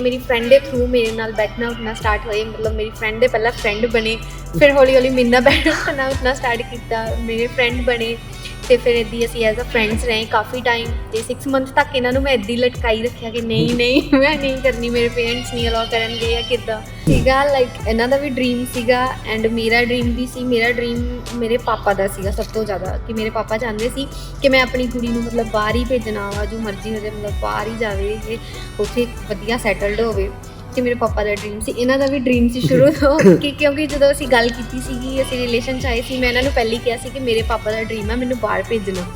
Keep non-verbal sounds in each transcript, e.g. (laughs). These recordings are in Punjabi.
ਮੇਰੀ ਫਰੈਂਡ ਦੇ ਥਰੂ ਮੇਰੇ ਨਾਲ ਬੈਠਣਾ ਉੱਠਣਾ ਸਟਾਰਟ ਹੋਏ, ਮਤਲਬ ਮੇਰੀ ਫਰੈਂਡ ਦੇ ਪਹਿਲਾਂ ਫਰੈਂਡ ਬਣੇ, ਫਿਰ ਹੌਲੀ ਹੌਲੀ ਮੇਰੇ ਨਾਲ ਬੈਠਣਾ ਉੱਠਣਾ ਸਟਾਰਟ ਕੀਤਾ, ਮੇਰੇ ਫਰੈਂਡ ਬਣੇ। ਤੇ ਫਿਰ ਇੱਦੀ ਅਸੀਂ ਐਜ਼ ਅ ਫਰੈਂਡਸ ਰਹੇ ਕਾਫੀ ਟਾਈਮ ਤੇ 6 ਮੰਥ ਤੱਕ ਇਹਨਾਂ ਨੂੰ ਮੈਂ ਇੱਦੀ ਲਟਕਾਈ ਰੱਖਿਆ ਕਿ ਨਹੀਂ ਨਹੀਂ, ਮੈਂ ਨਹੀਂ ਕਰਨੀ, ਮੇਰੇ ਪੇਰੈਂਟਸ ਨਹੀਂ ਅਲਾਉ ਕਰਨਗੇ ਜਾਂ ਕਿੱਦਾਂ। ਸੀਗਾ ਲਾਈਕ ਇਹਨਾਂ ਦਾ ਵੀ ਡ੍ਰੀਮ ਸੀਗਾ ਐਂਡ ਮੇਰਾ ਡ੍ਰੀਮ ਵੀ ਸੀ, ਮੇਰਾ ਡ੍ਰੀਮ ਮੇਰੇ ਪਾਪਾ ਦਾ ਸੀਗਾ ਸਭ ਤੋਂ ਜ਼ਿਆਦਾ ਕਿ ਮੇਰੇ ਪਾਪਾ ਚਾਹੁੰਦੇ ਸੀ ਕਿ ਮੈਂ ਆਪਣੀ ਕੁੜੀ ਨੂੰ ਮਤਲਬ ਬਾਹਰ ਹੀ ਭੇਜਣਾ ਵਾ, ਜੋ ਮਰਜ਼ੀ ਹੋ ਜਾਏ, ਮਤਲਬ ਬਾਹਰ ਹੀ ਜਾਵੇ ਇਹ, ਉੱਥੇ ਵਧੀਆ ਸੈਟਲਡ ਹੋਵੇ। ਕਿ ਮੇਰੇ ਪਾਪਾ ਦਾ ਡ੍ਰੀਮ ਸੀ। ਇਹਨਾਂ ਦਾ ਵੀ ਡ੍ਰੀਮ ਸੀ ਸ਼ੁਰੂ ਤੋਂ ਕਿ ਕਿਉਂਕਿ ਜਦੋਂ ਅਸੀਂ ਗੱਲ ਕੀਤੀ ਸੀਗੀ ਅਸੀਂ ਰਿਲੇਸ਼ਨ ਚ ਆਏ ਸੀ ਮੈਂ ਇਹਨਾਂ ਨੂੰ ਪਹਿਲੀ ਕਿਹਾ ਸੀ ਕਿ ਮੇਰੇ ਪਾਪਾ ਦਾ ਡ੍ਰੀਮ ਹੈ ਮੈਨੂੰ ਬਾਹਰ ਭੇਜਣਾ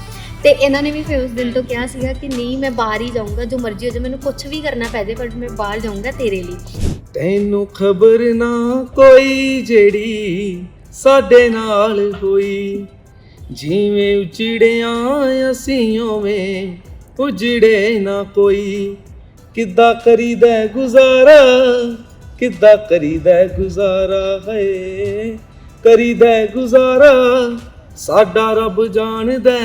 ਤੇ ਇਹਨਾਂ ਨੇ ਵੀ ਫਿਰ ਉਸ ਦਿਨ ਤੋਂ ਕਿਹਾ ਸੀਗਾ ਕਿ ਨਹੀਂ ਮੈਂ ਬਾਹਰ ਹੀ ਜਾਊਂਗਾ ਜੋ ਮਰਜ਼ੀ ਹੋ ਜਾਏ ਮੈਨੂੰ ਕੁਝ ਵੀ ਕਰਨਾ ਪੈ ਜਾਏ ਪਰ ਮੈਂ ਬਾਹਰ ਜਾਊਂਗਾ ਤੇਰੇ ਲਈ। ਤੈਨੂੰ ਖਬਰ ਨਾ ਕੋਈ ਜਿਹੜੀ ਸਾਡੇ ਨਾਲ ਹੋਈ। ਜਿਵੇਂ ਉਜੜਿਆ ਅਸੀਂ ਓਵੇਂ ਉਜੜੇ ਨਾ ਕੋਈ। ਕਿੱਦਾਂ ਕਰੀਦਾ ਗੁਜ਼ਾਰਾ? ਕਿੱਦਾਂ ਕਰੀਦਾ ਗੁਜ਼ਾਰਾ? ਹੈ ਕਰੀਦਾ ਗੁਜ਼ਾਰਾ? ਸਾਡਾ ਰੱਬ ਜਾਣਦਾ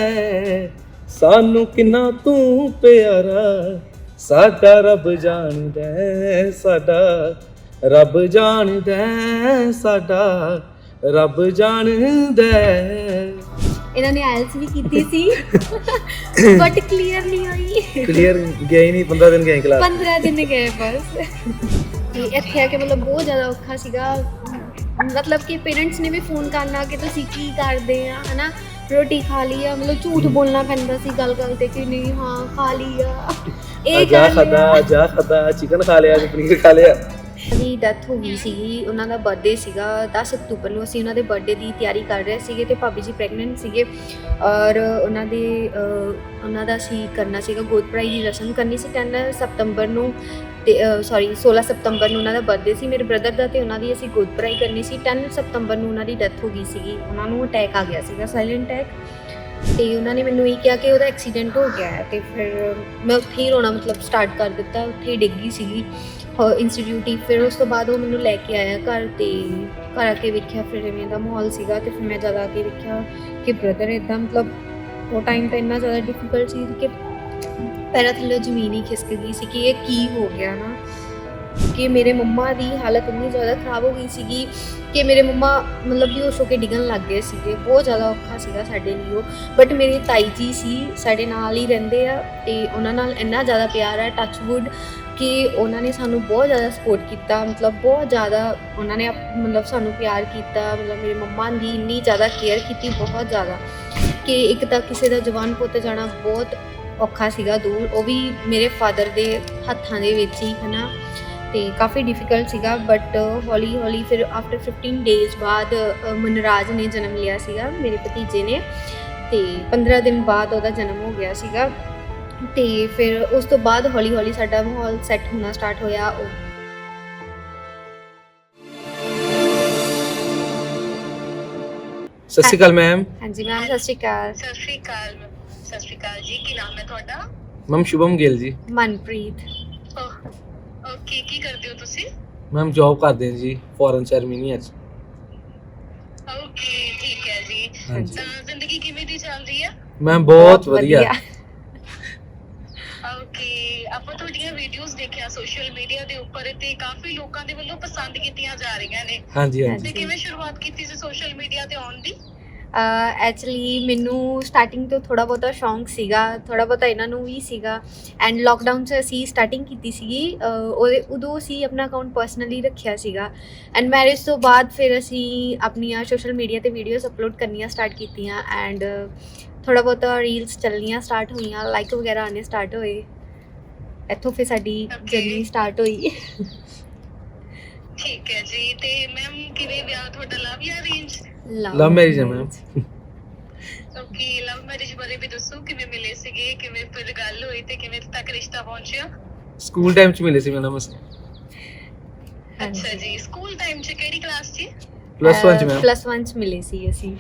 ਸਾਨੂੰ ਕਿੰਨਾ ਤੂੰ ਪਿਆਰਾ। ਸਾਡਾ ਰੱਬ ਜਾਣਦਾ ਸਾਡਾ ਰੱਬ ਜਾਣਦਾ ਸਾਡਾ ਰੱਬ ਜਾਣਦਾ ਇਹਨਾਂ ਨੇ ਆਇਲਸ ਵੀ ਕੀਤੀ ਸੀ। (coughs) ਬਟ ਕਲੀਅਰ ਨਹੀਂ ਹੋਈ। ਕਲੀਅਰ ਗਿਆ ਹੀ ਨਹੀਂ 15 ਦਿਨ ਗਏ ਕਲਾਸ 15 ਦਿਨ ਗਏ ਬਸ। ਤੇ ਇੱਥੇ ਆ ਕੇ ਮਤਲਬ ਬਹੁਤ ਜ਼ਿਆਦਾ ਔਖਾ ਸੀਗਾ। ਮਤਲਬ ਕਿ ਪੇਰੈਂਟਸ ਨੇ ਵੀ ਫੋਨ ਕਰਨਾ ਕਿ ਤੁਸੀਂ ਕੀ ਕਰਦੇ ਆ ਹਨਾ? ਰੋਟੀ ਖਾ ਲਈ ਆ। ਮਤਲਬ ਝੂਠ ਬੋਲਣਾ ਪੈਂਦਾ ਸੀ ਗੱਲ ਗੱਲ ਤੇ ਕਿ ਨਹੀਂ ਹਾਂ ਖਾ ਲਈ ਆ। ਇਹ ਜਾ ਖਾਦਾ ਜਾ ਖਾਦਾ ਚਿਕਨ ਖਾ ਲਿਆ ਪਨੀਰ ਖਾ ਲਿਆ। ਦੀ ਡੈਥ ਹੋ ਗਈ ਸੀਗੀ, ਉਹਨਾਂ ਦਾ ਬਰਥਡੇ ਸੀਗਾ 10 ਅਕਤੂਬਰ ਨੂੰ ਅਸੀਂ ਉਹਨਾਂ ਦੇ ਬਰਥਡੇ ਦੀ ਤਿਆਰੀ ਕਰ ਰਹੇ ਸੀਗੇ ਤੇ ਭਾਬੀ ਜੀ ਪ੍ਰੈਗਨੈਂਟ ਸੀਗੇ ਔਰ ਉਹਨਾਂ ਦੇ ਉਹਨਾਂ ਦਾ ਸੀ ਕਰਨਾ ਸੀਗਾ ਗੋਦ ਦੀ ਰਸਮ ਕਰਨੀ ਸੀ 10 ਸਤੰਬਰ ਨੂੰ ਤੇ ਸੌਰੀ 16 ਸਤੰਬਰ ਨੂੰ ਉਹਨਾਂ ਦਾ ਬਰਥਡੇ ਸੀ, ਮੇਰੇ ਬ੍ਰਦਰ ਦਾ ਤੇ ਉਹਨਾਂ ਦੀ ਅਸੀਂ ਗੋਦ ਕਰਨੀ ਸੀ 10 ਸਤੰਬਰ ਨੂੰ ਉਹਨਾਂ ਦੀ ਡੈਥ ਹੋ ਗਈ ਸੀਗੀ, ਉਹਨਾਂ ਨੂੰ ਅਟੈਕ ਆ ਗਿਆ ਸੀਗਾ ਸਾਇਲੈਂਟ ਅਟੈਕ ਤੇ ਉਹਨਾਂ ਨੇ ਮੈਨੂੰ ਇਹ ਕਿਹਾ ਕਿ ਉਹਦਾ ਐਕਸੀਡੈਂਟ ਹੋ ਗਿਆ ਹੈ ਤੇ ਫਿਰ ਮੈਂ ਉੱਥੇ ਹੀ ਰੋਣਾ ਮਤਲਬ ਸਟਾਰਟ ਕਰ ਦਿੱਤਾ, ਉੱਥੇ ਹੀ ਡਿੱਗੀ ਸੀਗੀ। ਇੰਸਟੀਚਿਊਟ ਹੀ। ਫਿਰ ਉਸ ਤੋਂ ਬਾਅਦ ਉਹ ਮੈਨੂੰ ਲੈ ਕੇ ਆਇਆ ਘਰ ਤੇ। ਘਰ ਆ ਕੇ ਵੇਖਿਆ ਫਿਰ ਇਵੇਂ ਦਾ ਮਾਹੌਲ ਸੀਗਾ ਤੇ ਫਿਰ ਮੈਂ ਜਦ ਆ ਕੇ ਵੇਖਿਆ ਕਿ ਬ੍ਰਦਰ ਇਦਾਂ ਮਤਲਬ ਉਹ ਟਾਈਮ ਤਾਂ ਇੰਨਾ ਜ਼ਿਆਦਾ ਡਿਫਿਕਲਟ ਸੀ ਕਿ ਪੈਰਾਂ ਥੱਲੇ ਜ਼ਮੀਨ ਹੀ ਖਿਸਕ ਗਈ ਸੀ ਕਿ ਇਹ ਕੀ ਹੋ ਗਿਆ ਨਾ। ਕਿ ਮੇਰੇ ਮੰਮਾ ਦੀ ਹਾਲਤ ਇੰਨੀ ਜ਼ਿਆਦਾ ਖਰਾਬ ਹੋ ਗਈ ਸੀਗੀ ਕਿ ਮੇਰੇ ਮੰਮਾ ਮਤਲਬ ਬੇਹੋਸ਼ ਹੋ ਕੇ ਡਿੱਗਣ ਲੱਗ ਗਏ ਸੀਗੇ। ਬਹੁਤ ਜ਼ਿਆਦਾ ਔਖਾ ਸੀਗਾ ਸਾਡੇ ਲਈ ਉਹ। ਬਟ ਮੇਰੇ ਤਾਈ ਜੀ ਸੀ, ਸਾਡੇ ਨਾਲ ਹੀ ਰਹਿੰਦੇ ਆ ਤੇ ਉਹਨਾਂ ਨਾਲ ਇੰਨਾ ਜ਼ਿਆਦਾ ਪਿਆਰ ਹੈ ਟੱਚਵੁੱਡ ਕਿ ਉਹਨਾਂ ਨੇ ਸਾਨੂੰ ਬਹੁਤ ਜ਼ਿਆਦਾ ਸਪੋਰਟ ਕੀਤਾ, ਮਤਲਬ ਬਹੁਤ ਜ਼ਿਆਦਾ ਉਹਨਾਂ ਨੇ ਮਤਲਬ ਸਾਨੂੰ ਪਿਆਰ ਕੀਤਾ, ਮਤਲਬ ਮੇਰੇ ਮੰਮਾ ਦੀ ਇੰਨੀ ਜ਼ਿਆਦਾ ਕੇਅਰ ਕੀਤੀ ਬਹੁਤ ਜ਼ਿਆਦਾ ਕਿ ਇੱਕ ਤਾਂ ਕਿਸੇ ਦਾ ਜਵਾਨ ਪੁੱਤ ਜਾਣਾ ਬਹੁਤ ਔਖਾ ਸੀਗਾ ਦੂਰ, ਉਹ ਵੀ ਮੇਰੇ ਫਾਦਰ ਦੇ ਹੱਥਾਂ ਦੇ ਵਿੱਚ ਹੀ, ਹਨਾ? ਤੇ ਕਾਫੀ ਡਿਫਿਕਲਟ ਸੀਗਾ ਬਟ ਹੌਲੀ ਹੌਲੀ ਫਿਰ ਆਫਟਰ 15 ਡੇਜ਼ ਬਾਅਦ ਮਨਰਾਜ ਨੇ ਜਨਮ ਲਿਆ ਸੀਗਾ ਮੇਰੇ ਭਤੀਜੇ ਨੇ ਤੇ 15 ਦਿਨ ਬਾਅਦ ਉਹਦਾ ਜਨਮ ਹੋ ਗਿਆ ਸੀਗਾ। ਤੇ ਫਿਰ ਉਸ ਤੋਂ ਬਾਅਦ ਹੌਲੀ ਹੌਲੀ ਸਾਡਾ ਮਾਹੌਲ ਸੈੱਟ ਹੋਣਾ ਸਟਾਰਟ ਹੋਇਆ ਉਹ ਸਤਿ ਸ਼੍ਰੀ ਅਕਾਲ ਮੈਮ ਹਾਂਜੀ ਮੈਮ ਸਤਿ ਸ਼੍ਰੀ ਅਕਾਲ। ਸਤਿ ਸ਼੍ਰੀ ਅਕਾਲ ਸਤਿ ਸ਼੍ਰੀ ਅਕਾਲ ਜੀ ਕੀ ਨਾਮ ਹੈ ਤੁਹਾਡਾ? ਮੈਮ ਸ਼ੁਭਮ ਗਿੱਲ ਜੀ। ਮਨਪ੍ਰੀਤ। ਓਕੇ ਕੀ ਕਰਦੇ ਹੋ ਤੁਸੀਂ? ਮੈਮ ਜੌਬ ਕਰਦੇ ਹਾਂ ਜੀ ਫੋਰਨ ਸਰਮੀਨੀਆ ਚ ਓਕੇ ਠੀਕ ਹੈ ਜੀ। ਹਾਂਜੀ। ਤਾਂ ਜ਼ਿੰਦਗੀ ਕਿਵੇਂ ਦੀ ਚੱਲ ਰਹੀ ਹੈ? ਮੈਮ ਬਹੁਤ ਵਧੀਆ। ਓਕੇ ਆਪਾਂ ਤੁਹਾਡੀਆਂ ਵੀਡੀਓਜ਼ ਦੇਖਿਆ ਸੋਸ਼ਲ ਮੀਡੀਆ ਦੇ ਉੱਪਰ ਤੇ ਕਾਫੀ ਲੋਕਾਂ ਦੇ ਵੱਲੋਂ ਪਸੰਦ ਕੀਤੀਆਂ ਜਾ ਰਹੀਆਂ ਨੇ। ਹਾਂਜੀ ਤੇ ਹਾਂਜੀ ਕਿਵੇਂ ਸ਼ੁਰੂਆਤ ਕੀਤੀ ਸੀ ਸੋਸ਼ਲ ਮੀਡੀਆ ਤੇ ਆਉਣ ਦੀ? ਐਕਚੁਅਲੀ ਮੈਨੂੰ ਸਟਾਰਟਿੰਗ ਤੋਂ ਥੋੜਾ ਬਹੁਤਾ ਸ਼ੌਂਕ ਸੀਗਾ ਥੋੜਾ ਬਹੁਤਾ ਇਹਨਾਂ ਨੂੰ ਵੀ ਸੀਗਾ। ਐਂਡ ਲੋਕਡਾਊਨ 'ਚ ਅਸੀਂ ਸਟਾਰਟਿੰਗ ਕੀਤੀ ਸੀਗੀ। ਅਹ, ਉਹਦੇ ਉਦੋਂ ਅਸੀਂ ਆਪਣਾ ਅਕਾਊਂਟ ਪਰਸਨਲੀ ਰੱਖਿਆ ਸੀਗਾ। ਐਂਡ ਮੈਰਿਜ ਤੋਂ ਬਾਅਦ ਫਿਰ ਅਸੀਂ ਆਪਣੀਆਂ ਸੋਸ਼ਲ ਮੀਡੀਆ ਤੇ ਵੀਡੀਓਜ਼ ਅਪਲੋਡ ਕਰਨੀਆਂ ਸਟਾਰਟ ਕੀਤੀਆਂ। ਐਂਡ ਥੋੜਾ ਬਹੁਤਾ ਰੀਲਸ ਚੱਲਣੀਆਂ ਸਟਾਰਟ ਹੋਈਆਂ ਲਾਈਕ ਵਗੈਰਾ ਆਣੇ ਸਟਾਰਟ ਹੋਏ। ਇੱਥੋਂ ਫਿਰ ਸਾਡੀ Okay. ਜਰਨੀ ਸਟਾਰਟ ਹੋਈ। ਠੀਕ ਹੈ ਜੀ ਤੇ ਮੈਮ ਕਿਵੇਂ ਵਿਆਹ ਤੁਹਾਡਾ ਲਵ ਜਾਂ ਅਰੇਂਜ Love marriage ਹੈ ma'am. ਓਕੇ ਲਵ ਮੈਰਿਜ ਬਾਰੇ ਵੀ ਦੱਸੋ ਕਿਵੇਂ ਮਿਲੇ ਸੀਗੇ ਕਿਵੇਂ ਫਿਰ ਗੱਲ ਹੋਈ ਤੇ ਕਿਵੇਂ ਤੱਕ ਰਿਸ਼ਤਾ ਪਹੁੰਚਿਆ? ਸਕੂਲ ਟਾਈਮ ਚ ਮਿਲੇ ਸੀ ਮੈਨੂੰ ਮਸ ਅੱਛਾ ਜੀ ਸਕੂਲ ਟਾਈਮ 'ਚ ਕਿਹੜੀ ਕਲਾਸ 'ਚ ਪਲੱਸ 1 ਚ ਮੈਮ ਪਲੱਸ 1 ਚ ਮਿਲੇ ਸੀ ਅਸੀਂ।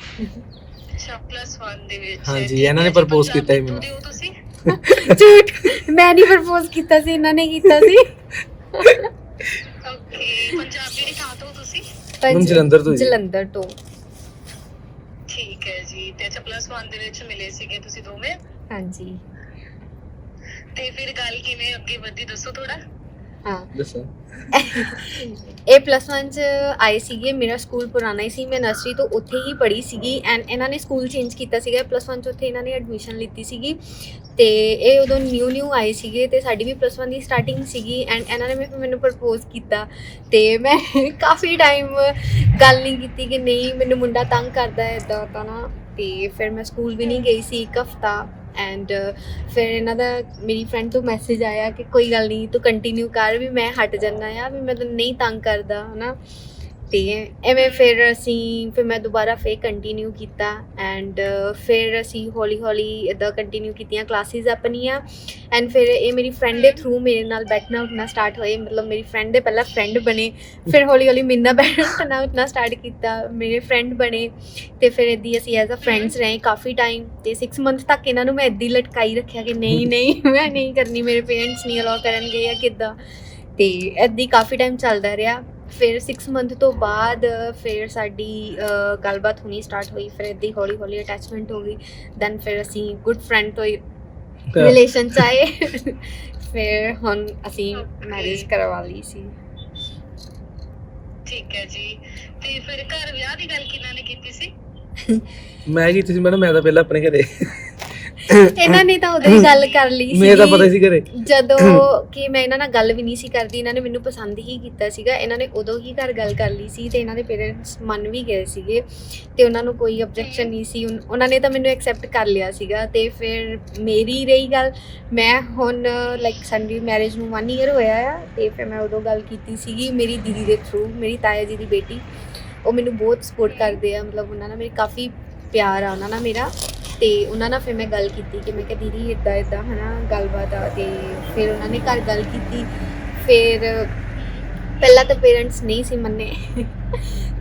ਅੱਛਾ ਪਲੱਸ 1 ਦੇ ਵਿੱਚ। ਹਾਂਜੀ, ਠੀਕ ਇਹਨਾਂ ਨੇ ਹੈ ਜੀ, propose ਪੰਜਾਬ ਕੀਤਾ ਸੀ ਤੋਂ ਮੈਨੂੰ। ਦੇ ਹੋ ਤੁਸੀਂ? ਝੂਠ। ਮੈਂ ਨਹੀਂ ਪ੍ਰਪੋਜ਼ ਕੀਤਾ ਸੀ ਇਹਨਾਂ ਨੇ ਕੀਤਾ ਸੀ। ਓਕੇ ਪੰਜਾਬ ਦੀ ਥਾਂ ਤੋਂ ਤੁਸੀਂ ਹੁਣ ਜਲੰਧਰ ਤੋਂ ਜੀ। ਜਲੰਧਰ ਤੋਂ। ਠੀਕ ਹੈ ਜੀ ਤੇ ਅੱਛਾ ਪਲੱਸ 1 ਦੇ ਵਿੱਚ ਮਿਲੇ ਸੀਗੇ ਤੁਸੀਂ ਦੋਵੇਂ। ਹਾਂਜੀ। ਤੇ ਫਿਰ ਗੱਲ ਕਿਵੇਂ ਅੱਗੇ ਵਧੀ ਦੱਸੋ ਥੋੜਾ ਹਾਂ। ਦੱਸੋ। ਇਹ ਪਲੱਸ 1 ਚ ਆਏ ਸੀਗੇ ਮੇਰਾ ਸਕੂਲ ਪੁਰਾਣਾ ਹੀ ਸੀ ਮੈਂ ਨਰਸਰੀ ਤੋਂ ਉੱਥੇ ਹੀ ਪੜ੍ਹੀ ਸੀਗੀ ਐਂਡ ਇਹਨਾਂ ਨੇ ਸਕੂਲ ਚੇਂਜ ਕੀਤਾ ਸੀਗਾ ਪਲੱਸ 1 ਚ ਉੱਥੇ ਇਹਨਾਂ ਨੇ ਐਡਮਿਸ਼ਨ ਲਿੱਤੀ ਸੀਗੀ। ਤੇ ਇਹ ਉਦੋਂ ਨਿਊ ਨਿਊ ਆਏ ਸੀਗੇ ਤੇ ਸਾਡੀ ਵੀ ਪਲੱਸ 1 ਦੀ ਸਟਾਰਟਿੰਗ ਸੀਗੀ ਐਂਡ ਇਹਨਾਂ ਨੇ ਮੈਨੂੰ- ਮੈਨੂੰ ਪ੍ਰਪੋਜ਼ ਕੀਤਾ ਤੇ ਮੈਂ (laughs) ਕਾਫੀ ਟਾਈਮ ਗੱਲ ਨਹੀਂ ਕੀਤੀ ਕਿ ਨਹੀਂ, ਮੈਨੂੰ ਮੁੰਡਾ ਤੰਗ ਕਰਦਾ ਹੈ ਇਦਾਂ ਤਾਂ ਨਾ। ਤੇ ਫਿਰ ਮੈਂ ਸਕੂਲ ਵੀ ਨਹੀਂ ਗਈ ਸੀ ਇੱਕ ਹਫਤਾ ਐਂਡ ਫਿਰ ਇਹਨਾਂ ਦਾ ਮੇਰੀ ਫਰੈਂਡ ਤੋਂ ਮੈਸੇਜ ਆਇਆ ਕਿ ਕੋਈ ਗੱਲ ਨਹੀਂ ਤੂੰ ਕੰਟੀਨਿਊ ਕਰ ਵੀ ਮੈਂ ਹਟ ਜਾਣਾ ਆ, ਵੀ ਮੈਂ ਤੈਨੂੰ ਨਹੀਂ ਤੰਗ ਕਰਦਾ, ਹਨਾ। ਤੇ ਐਵੇਂ ਫਿਰ ਅਸੀਂ, ਫਿਰ ਮੈਂ ਦੁਬਾਰਾ ਫੇਰ ਕੰਟੀਨਿਊ ਕੀਤਾ ਐਂਡ ਫਿਰ ਅਸੀਂ ਹੌਲੀ ਹੌਲੀ ਇਦਾਂ ਕੰਟੀਨਿਊ ਕੀਤੀਆਂ ਕਲਾਸਿਸ ਆਪਣੀਆਂ ਐਂਡ ਫਿਰ ਇਹ ਮੇਰੀ ਫਰੈਂਡ ਦੇ ਥਰੂ ਮੇਰੇ ਨਾਲ ਬੈਠਣਾ ਉੱਠਣਾ ਸਟਾਰਟ ਹੋਏ। ਮਤਲਬ ਮੇਰੀ ਫਰੈਂਡ ਦੇ ਪਹਿਲਾਂ ਫਰੈਂਡ ਬਣੇ, ਫਿਰ ਹੌਲੀ ਹੌਲੀ ਮੇਰੇ ਨਾਲ ਬੈਠਣਾ ਉੱਠਣਾ ਸਟਾਰਟ ਕੀਤਾ, ਮੇਰੇ ਫਰੈਂਡ ਬਣੇ ਤੇ ਫਿਰ ਇਦਾਂ ਅਸੀਂ ਐਜ਼ ਅ ਫਰੈਂਡਸ ਰਹੇ ਕਾਫੀ ਟਾਈਮ ਤੇ 6 ਮੰਥ ਤੱਕ ਇਹਨਾਂ ਨੂੰ ਮੈਂ ਇਦਾਂ ਹੀ ਲਟਕਾਈ ਰੱਖਿਆ ਕਿ ਨਹੀਂ ਨਹੀਂ, ਮੈਂ ਨਹੀਂ ਕਰਨੀ, ਮੇਰੇ ਪੇਰੈਂਟਸ ਨਹੀਂ ਅਲਾਉ ਕਰਨਗੇ ਜਾਂ ਕਿੱਦਾਂ। ਤੇ ਇਦਾਂ ਹੀ ਕਾਫੀ ਟਾਈਮ ਚੱਲਦਾ ਰਿਹਾ। ਫਿਰ 6 ਮੰਥ ਤੋਂ ਬਾਅਦ ਫਿਰ ਸਾਡੀ ਗੱਲਬਾਤ ਹੋਣੀ ਸਟਾਰਟ ਹੋਈ ਫਿਰ ਇਦਾਂ ਹੌਲੀ ਹੌਲੀ ਅਟੈਚਮੈਂਟ ਹੋ ਗਈ। ਦੈਨ ਫਿਰ ਅਸੀਂ ਗੁੱਡ ਫਰੈਂਡ ਤੋਂ ਰਿਲੇਸ਼ਨ ਚ ਆਏ। ਫਿਰ ਹੁਣ ਅਸੀਂ ਮੈਰਿਜ ਕਰਵਾ ਲਈ ਸੀ। ਠੀਕ ਹੈ ਜੀ। ਤੇ ਫਿਰ ਘਰ ਵਿਆਹ ਦੀ ਗੱਲ ਕਿਹਨਾਂ ਨੇ ਕੀਤੀ ਸੀ? ਮੈਂ ਕੀਤੀ ਸੀ ਮੈਡਮ ਮੈਂ ਤਾਂ ਪਹਿਲਾਂ ਆਪਣੇ ਘਰੇ। (laughs) ਇਹਨਾਂ ਨੇ ਤਾਂ ਉਦੋਂ ਹੀ ਗੱਲ ਕਰ ਲਈ ਸੀ ਮੈਨੂੰ ਤਾਂ ਪਤਾ ਸੀ ਘਰੇ। ਜਦੋਂ (clears throat) ਕਿ ਮੈਂ ਇਹਨਾਂ ਨਾਲ ਗੱਲ ਵੀ ਨਹੀਂ ਸੀ ਕਰਦੀ ਇਹਨਾਂ ਨੇ ਮੈਨੂੰ ਪਸੰਦ ਹੀ ਕੀਤਾ ਸੀਗਾ। ਇਹਨਾਂ ਨੇ ਉਦੋਂ ਹੀ ਘਰ ਗੱਲ ਕਰ ਲਈ ਸੀ ਤੇ ਇਹਨਾਂ ਦੇ ਪੇਰੈਂਟਸ ਮੰਨ ਵੀ ਗਏ ਸੀਗੇ ਤੇ ਉਹਨਾਂ ਨੂੰ ਕੋਈ ਆਬਜੈਕਸ਼ਨ ਨਹੀਂ ਸੀ। ਉਨ- ਉਹਨਾਂ ਨੇ ਤਾਂ ਮੈਨੂੰ ਐਕਸੈਪਟ ਕਰ ਲਿਆ ਸੀਗਾ ਤੇ ਫਿਰ ਮੇਰੀ ਰਹੀ ਗੱਲ। ਮੈਂ ਹੁਣ ਲਾਈਕ ਸਾਡੀ ਮੈਰਿਜ ਨੂੰ 1 ਇਅਰ ਹੋਇਆ ਆ ਤੇ ਫਿਰ ਮੈਂ ਉਦੋਂ ਗੱਲ ਕੀਤੀ ਸੀਗੀ ਮੇਰੀ ਦੀਦੀ ਦੇ ਥਰੂ ਮੇਰੀ ਤਾਇਆ ਜੀ ਦੀ ਬੇਟੀ। ਉਹ ਮੈਨੂੰ ਬਹੁਤ ਸਪੋਰਟ ਕਰਦੇ ਆ। ਮਤਲਬ ਉਹਨਾਂ ਨਾਲ ਮੇਰੀ ਕਾਫੀ ਪਿਆਰ ਆ ਉਹਨਾਂ ਨਾਲ ਮੇਰਾ। ਤੇ ਉਹਨਾਂ ਨਾਲ ਫਿਰ ਮੈਂ ਗੱਲ ਕੀਤੀ ਕਿ ਮੈਂ ਕਿਹਾ ਦੀਦੀ ਇਦਾਂ ਇਦਾਂ ਹਨਾ ਗੱਲਬਾਤ ਆ। ਤੇ ਫਿਰ ਉਹਨਾਂ ਨੇ ਘਰ ਗੱਲ ਕੀਤੀ। ਫਿਰ ਪਹਿਲਾਂ ਤਾਂ ਪੇਰੈਂਟਸ ਨਹੀਂ ਸੀ ਮੰਨੇ।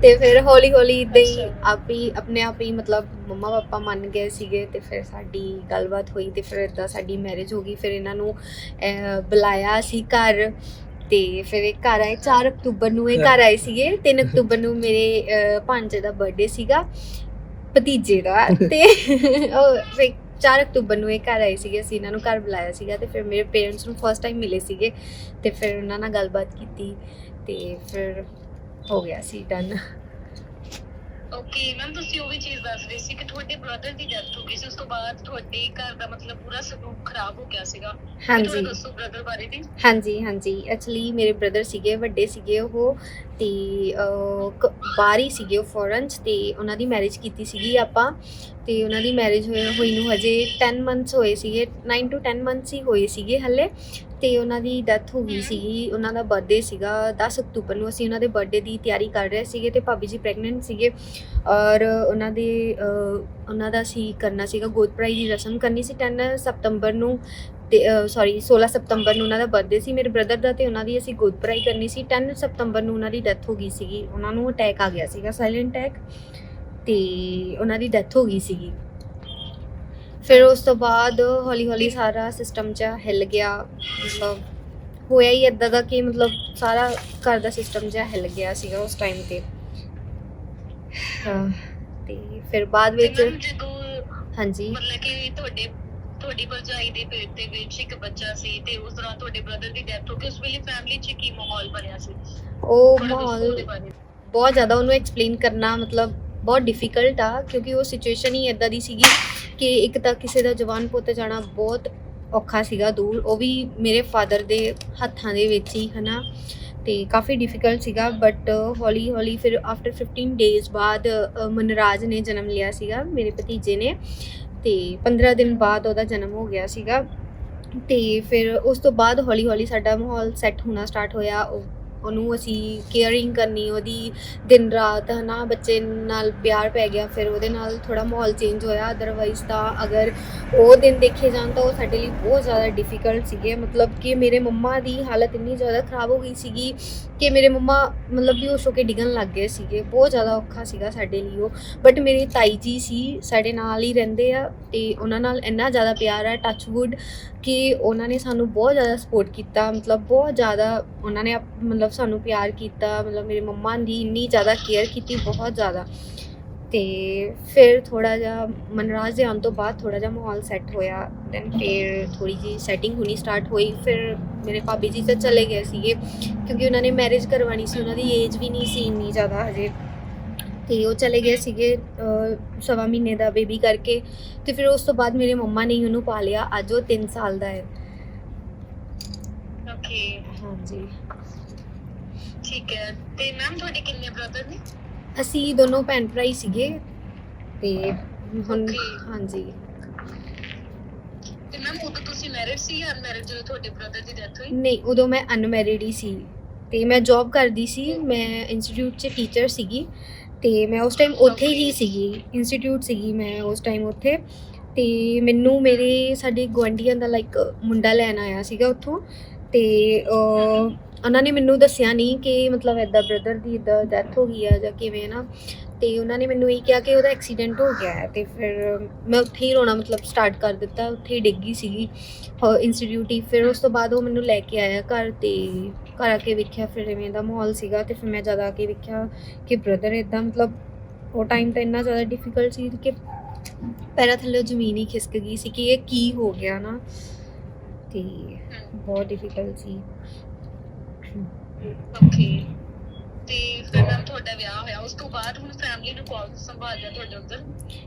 ਤੇ ਫਿਰ ਹੌਲੀ ਹੌਲੀ ਇਦਾਂ ਹੀ ਆਪ ਹੀ ਆਪਣੇ ਆਪ ਹੀ ਮਤਲਬ ਮੰਮਾ ਪਾਪਾ ਮੰਨ ਗਏ ਸੀਗੇ ਤੇ ਫਿਰ ਸਾਡੀ ਗੱਲਬਾਤ ਹੋਈ ਤੇ ਫਿਰ ਇਦਾਂ ਸਾਡੀ ਮੈਰਿਜ ਹੋ ਗਈ। ਫਿਰ ਇਹਨਾਂ ਨੂੰ ਅਹ, ਬੁਲਾਇਆ ਸੀ ਘਰ ਤੇ ਫਿਰ ਇਹ ਘਰ ਆਏ। 4 ਅਕਤੂਬਰ ਨੂੰ ਇਹ ਘਰ ਆਏ ਸੀਗੇ। 3 ਅਕਤੂਬਰ ਨੂੰ ਮੇਰੇ ਅਹ, ਭਾਂਜੇ ਦਾ ਬਰਥਡੇ ਸੀਗਾ। ਭਤੀਜੇ ਦਾ (laughs) ਤੇ ਉਹ ਫਿਰ 4 ਅਕਤੂਬਰ ਨੂੰ ਇਹ ਘਰ ਆਏ ਸੀਗੇ ਅਸੀਂ ਇਹਨਾਂ ਨੂੰ ਘਰ ਬੁਲਾਇਆ ਸੀਗਾ ਤੇ ਫਿਰ ਮੇਰੇ ਪੇਰੈਂਟਸ ਨੂੰ ਫਸਟ ਟਾਈਮ ਮਿਲੇ ਸੀਗੇ ਤੇ ਫਿਰ ਉਹਨਾਂ ਨਾਲ ਗੱਲਬਾਤ ਕੀਤੀ ਤੇ ਫਿਰ ਹੋ ਗਿਆ ਸੀ ਡਨ ਓਕੇ ਮੈਮ ਤੁਸੀਂ ਉਹ ਵੀ ਚੀਜ਼ ਦੱਸ ਰਹੇ ਸੀ ਕਿ ਤੁਹਾਡੇ ਬ੍ਰਦਰ ਦੀ ਡੈਥ ਹੋ ਗਈ ਸੀ ਉਸ ਤੋਂ ਬਾਅਦ ਤੁਹਾਡੇ ਘਰ ਦਾ ਮਤਲਬ ਪੂਰਾ ਸਲੂਕ ਖਰਾਬ ਹੋ ਗਿਆ ਸੀਗਾ। ਹਾਂਜੀ। ਥੋੜਾ ਦੱਸੋ ਬ੍ਰਦਰ ਬਾਰੇ ਵੀ? ਹਾਂਜੀ ਹਾਂਜੀ। ਐਕਚੁਅਲੀ ਮੇਰੇ ਬ੍ਰਦਰ ਸੀਗੇ ਵੱਡੇ ਸੀਗੇ ਉਹ ਤੇ ਅਹ, ਕ- ਬਾਹਰ ਹੀ ਸੀਗੇ ਉਹ ਫੋਰਨ 'ਚ ਤੇ ਉਹਨਾਂ ਦੀ ਮੈਰਿਜ ਕੀਤੀ ਸੀਗੀ ਆਪਾਂ। ਤੇ ਉਹਨਾਂ ਦੀ ਮੈਰਿਜ ਹੋਈ ਨੂੰ ਹਜੇ 10 ਮੰਥਸ ਹੋਏ ਸੀਗੇ 9 ਟੂ 10 ਮੰਥਸ ਹੀ ਹੋਏ ਸੀਗੇ ਹੱਲੇ। ਤੇ ਉਹਨਾਂ ਦੀ ਡੈਥ ਹੋ ਗਈ ਸੀਗੀ ਉਹਨਾਂ ਦਾ ਬਰਥਡੇ ਸੀਗਾ 10 ਅਕਤੂਬਰ ਨੂੰ ਅਸੀਂ ਉਹਨਾਂ ਦੇ ਬਰਥਡੇ ਦੀ ਤਿਆਰੀ ਕਰ ਰਹੇ ਸੀਗੇ ਤੇ ਭਾਬੀ ਜੀ ਪ੍ਰੈਗਨੈਂਟ ਸੀਗੇ ਔਰ ਉਹਨਾਂ ਦੇ ਉਹਨਾਂ ਦਾ ਸੀ ਕਰਨਾ ਸੀਗਾ ਗੋਦ ਭਰਾਈ ਦੀ ਰਸਮ ਕਰਨੀ ਸੀ 10 ਸਤੰਬਰ ਨੂੰ ਤੇ ਸੌਰੀ 16 ਸਤੰਬਰ ਨੂੰ ਉਹਨਾਂ ਦਾ ਬਰਥਡੇ ਸੀ ਮੇਰੇ ਬ੍ਰਦਰ ਦਾ ਤੇ ਉਹਨਾਂ ਦੀ ਅਸੀਂ ਗੋਦ ਭਰਾਈ ਕਰਨੀ ਸੀ 10 ਸਤੰਬਰ ਨੂੰ ਉਹਨਾਂ ਦੀ ਡੈਥ ਹੋ ਗਈ ਸੀਗੀ ਉਹਨਾਂ ਨੂੰ ਅਟੈਕ ਆ ਗਿਆ ਸੀਗਾ ਸਾਇਲੈਂਟ ਅਟੈਕ ਤੇ ਉਹਨਾਂ ਦੀ ਡੈਥ ਹੋ ਗਈ ਸੀਗੀ। ਫਿਰ ਉਸ ਤੋਂ ਬਾਅਦ ਹੌਲੀ ਹੌਲੀ ਸਾਰਾ ਸਿਸਟਮ ਚ ਹਿੱਲ ਗਿਆ। ਮਤਲਬ ਹੋਇਆ ਹੀ ਇਦਾਂ ਦਾ ਕਿ ਮਤਲਬ ਸਾਰਾ ਘਰ ਦਾ ਸਿਸਟਮ ਜਿਹਾ ਹਿੱਲ ਗਿਆ ਸੀਗਾ ਉਸ ਟਾਈਮ ਤੇ। ਹਾਂ, ਤੇ ਫਿਰ ਬਾਅਦ ਵਿੱਚ ਜਦੋਂ ਹਾਂਜੀ। ਮਤਲਬ ਕਿ ਤੁਹਾਡੇ ਤੁਹਾਡੀ ਭਰਜਾਈ ਦੇ ਪੇਟ ਦੇ ਵਿੱਚ ਇੱਕ ਬੱਚਾ ਸੀ ਤੇ ਉਸ ਦੌਰਾਨ ਤੁਹਾਡੇ ਬ੍ਰਦਰ ਦੀ ਡੈਥ ਹੋ ਗਈ ਉਸ ਵੇਲੇ ਫੈਮਿਲੀ 'ਚ ਕੀ ਮਾਹੌਲ ਬਣਿਆ ਸੀ? ਉਹ ਥੋੜ੍ਹਾ ਦੱਸੋ ਮਾਹੌਲ ਉਹਦੇ ਬਾਰੇ। ਬਹੁਤ ਜ਼ਿਆਦਾ ਉਹਨੂੰ ਐਕਸਪਲੇਨ ਕਰਨਾ ਮਤਲਬ ਬਹੁਤ ਡਿਫਿਕਲਟ ਆ ਕਿਉਂਕਿ ਉਹ ਸਿਚੁਏਸ਼ਨ ਹੀ ਇਦਾਂ ਦੀ ਸੀਗੀ ਕਿ ਇੱਕ ਤਾਂ ਕਿਸੇ ਦਾ ਜਵਾਨ ਪੁੱਤ ਜਾਣਾ ਬਹੁਤ ਔਖਾ ਸੀਗਾ ਦੂਰ, ਉਹ ਵੀ ਮੇਰੇ ਫਾਦਰ ਦੇ ਹੱਥਾਂ ਦੇ ਵਿੱਚ ਹੀ, ਹਨਾ? ਤੇ ਕਾਫੀ ਡਿਫਿਕਲਟ ਸੀਗਾ ਬਟ ਹੌਲੀ ਹੌਲੀ ਫਿਰ ਆਫਟਰ 15 ਡੇਜ਼ ਬਾਅਦ ਮਨਰਾਜ ਨੇ ਜਨਮ ਲਿਆ ਸੀਗਾ, ਮੇਰੇ ਭਤੀਜੇ ਨੇ। ਤੇ 15 ਦਿਨ ਬਾਅਦ ਉਹਦਾ ਜਨਮ ਹੋ ਗਿਆ ਸੀਗਾ। ਤੇ ਫਿਰ ਉਸ ਤੋਂ ਬਾਅਦ ਹੌਲੀ ਹੌਲੀ ਸਾਡਾ ਮਾਹੌਲ ਸੈੱਟ ਹੋਣਾ ਸਟਾਰਟ ਹੋਇਆ ਉਹਨੂੰ ਅਸੀਂ ਕੇਅਰਿੰਗ ਕਰਨੀ, ਉਹਦੀ ਦਿਨ ਰਾਤ ਹਨਾ ਬੱਚੇ ਨਾਲ ਪਿਆਰ ਪੈ ਗਿਆ, ਫਿਰ ਉਹਦੇ ਨਾਲ ਥੋੜਾ ਮਾਹੌਲ ਚੇਂਜ ਹੋਇਆ। ਅਦਰਵਾਈਜ਼ ਤਾਂ ਅਗਰ ਉਹ ਦਿਨ ਦੇਖੇ ਜਾਣ ਤਾਂ ਉਹ ਸਾਡੇ ਲਈ ਬਹੁਤ ਜ਼ਿਆਦਾ ਡਿਫਿਕਲਟ ਸੀਗੇ। ਮਤਲਬ ਕਿ ਮੇਰੇ ਮੰਮਾ ਦੀ ਹਾਲਤ ਇੰਨੀ ਜ਼ਿਆਦਾ ਖਰਾਬ ਹੋ ਗਈ ਸੀਗੀ ਕਿ ਮੇਰੇ ਮੰਮਾ ਮਤਲਬ ਵੀ ਹੋ ਕੇ ਡਿੱਗਣ ਲੱਗ ਗਏ ਸੀਗੇ। ਬਹੁਤ ਜ਼ਿਆਦਾ ਔਖਾ ਸੀਗਾ ਸਾਡੇ ਲਈ ਉਹ। ਬਟ ਮੇਰੇ ਤਾਈ ਜੀ ਸੀ, ਸਾਡੇ ਨਾਲ ਹੀ ਰਹਿੰਦੇ ਆ ਤੇ ਉਹਨਾਂ ਨਾਲ ਇੰਨਾ ਜ਼ਿਆਦਾ ਪਿਆਰ ਆ ਟੱਚਵੁੱਡ ਕਿ ਉਹਨਾਂ ਨੇ ਸਾਨੂੰ ਬਹੁਤ ਜ਼ਿਆਦਾ ਸਪੋਰਟ ਕੀਤਾ, ਮਤਲਬ ਬਹੁਤ ਜ਼ਿਆਦਾ ਉਹਨਾਂ ਨੇ ਮਤਲਬ ਸਾਨੂੰ ਪਿਆਰ ਕੀਤਾ, ਮਤਲਬ ਮੇਰੇ ਮੰਮਾ ਦੀ ਇੰਨੀ ਜ਼ਿਆਦਾ ਕੇਅਰ ਕੀਤੀ, ਬਹੁਤ ਜ਼ਿਆਦਾ। ਤੇ ਫਿਰ ਥੋੜਾ ਜਿਹਾ ਮਨਰਾਜ ਦੇ ਆਉਣ ਤੋਂ ਬਾਅਦ ਥੋੜਾ ਜਿਹਾ ਮਾਹੌਲ ਸੈੱਟ ਹੋਇਆ ਦੈਨ ਫਿਰ ਥੋੜੀ ਜੀ ਸੈਟਿੰਗ ਹੋਣੀ ਸਟਾਰਟ ਹੋਈ, ਫਿਰ ਮੇਰੇ ਭਾਬੀ ਜੀ ਤਾਂ ਚਲੇ ਗਏ ਸੀਗੇ, ਕਿਉਂਕਿ ਉਹਨਾਂ ਨੇ ਮੈਰਿਜ ਕਰਵਾਣੀ ਸੀ, ਉਹਨਾਂ ਦੀ ਏਜ ਵੀ ਨਹੀਂ ਸੀ ਇੰਨੀ ਜ਼ਿਆਦਾ ਹਜੇ। ਤੇ ਉਹ ਚਲੇ ਗਏ ਸੀਗੇ ਸਵਾ ਮਹੀਨੇ ਦਾ ਬੇਬੀ ਕਰਕੇ ਤੇ ਫਿਰ ਉਸ ਤੋਂ ਬਾਅਦ ਮੇਰੇ ਮੰਮਾ ਨੇ ਉਹਨੂੰ ਪਾਲਿਆ ਅੱਜ ਉਹ 3 ਸਾਲ ਦਾ ਹੈ। ਓਕੇ ਹਾਂਜੀ। ਠੀਕ ਹੈ ਤੇ ਮੈਮ ਤੁਹਾਡੇ ਕਿੰਨੇ ਬ੍ਰਦਰ ਨੇ? ਅਸੀਂ ਦੋਨੋਂ ਭੈਣ ਭਰਾ ਹੀ ਸੀਗੇ ਤੇ ਹੁਣ. ਹਾਂਜੀ। ਤੇ ਮੈਮ ਉਦੋਂ ਤੁਸੀਂ ਮੈਰਿਡ ਸੀ ਜਾਂ ਅਨਮੈਰਿਡ ਜਦੋਂ ਤੁਹਾਡੇ ਬ੍ਰਦਰ ਦੀ ਡੈਥ ਹੋਈ? ਨਹੀਂ ਉਦੋਂ ਮੈਂ ਅਨਮੈਰਿਡ ਹੀ ਸੀ ਤੇ ਮੈਂ ਜੌਬ ਕਰਦੀ ਸੀ ਮੈਂ ਇੰਸਟੀਚਿਊਟ 'ਚ ਟੀਚਰ ਸੀਗੀ ਤੇ ਮੈਂ ਉਸ ਟਾਈਮ ਉੱਥੇ ਹੀ ਸੀਗੀ ਇੰਸਟੀਚਿਊਟ ਸੀਗੀ ਮੈਂ ਉਸ ਟਾਈਮ ਉੱਥੇ। ਤੇ ਮੈਨੂੰ ਮੇਰੇ ਸਾਡੇ ਗੁਆਂਢੀਆਂ ਦਾ ਲਾਈਕ ਮੁੰਡਾ ਲੈਣ ਆਇਆ ਸੀਗਾ ਉੱਥੋਂ। ਤੇ ਉਹਨਾਂ ਨੇ ਮੈਨੂੰ ਦੱਸਿਆ ਨਹੀਂ ਕਿ ਮਤਲਬ ਐਦਾਂ ਬ੍ਰਦਰ ਦੀ ਇਦਾਂ ਡੈਥ ਹੋ ਗਈ ਆ ਜਾਂ ਕਿਵੇਂ ਨਾ। ਤੇ ਉਹਨਾਂ ਨੇ ਮੈਨੂੰ ਇਹ ਕਿਹਾ ਕਿ ਉਹਦਾ ਐਕਸੀਡੈਂਟ ਹੋ ਗਿਆ ਹੈ ਤੇ ਫਿਰ ਮੈਂ ਉੱਥੇ ਹੀ ਰੋਣਾ ਮਤਲਬ ਸਟਾਰਟ ਕਰ ਦਿੱਤਾ ਉੱਥੇ ਹੀ ਡਿੱਗੀ ਸੀਗੀ। ਇੰਸਟੀਚਿਊਟ ਹੀ। ਫਿਰ ਉਸ ਤੋਂ ਬਾਅਦ ਉਹ ਮੈਨੂੰ ਲੈ ਕੇ ਆਇਆ ਘਰ ਤੇ ਘਰ ਆ ਕੇ ਵੇਖਿਆ ਫਿਰ ਇਵੇਂ ਦਾ ਮਾਹੌਲ ਸੀਗਾ ਤੇ ਫਿਰ ਮੈਂ ਜਦ ਆ ਕੇ ਵੇਖਿਆ ਕਿ ਬ੍ਰਦਰ ਇਦਾਂ ਮਤਲਬ ਉਹ ਟਾਈਮ ਤਾਂ ਇੰਨਾ ਜ਼ਿਆਦਾ ਡਿਫਿਕਲਟ ਸੀ ਕਿ ਪੈਰਾਂ ਥੱਲੇ ਜ਼ਮੀਨ ਹੀ ਖਿਸਕ ਗਈ ਸੀ ਕਿ ਇਹ ਕੀ ਹੋ ਗਿਆ ਨਾ। ਤੇ ਬਹੁਤ ਡਿਫਿਕਲਟ ਸੀ। ਓਕੇ ਤੇ ਫਿਰ ਮੈਮ ਤੁਹਾਡਾ ਵਿਆਹ ਹੋਇਆ ਉਸ ਤੋਂ ਬਾਅਦ ਹੁਣ ਫੈਮਿਲੀ ਨੂੰ ਕੌਣ ਸੰਭਾਲਿਆ ਤੁਹਾਡੇ ਉੱਧਰ?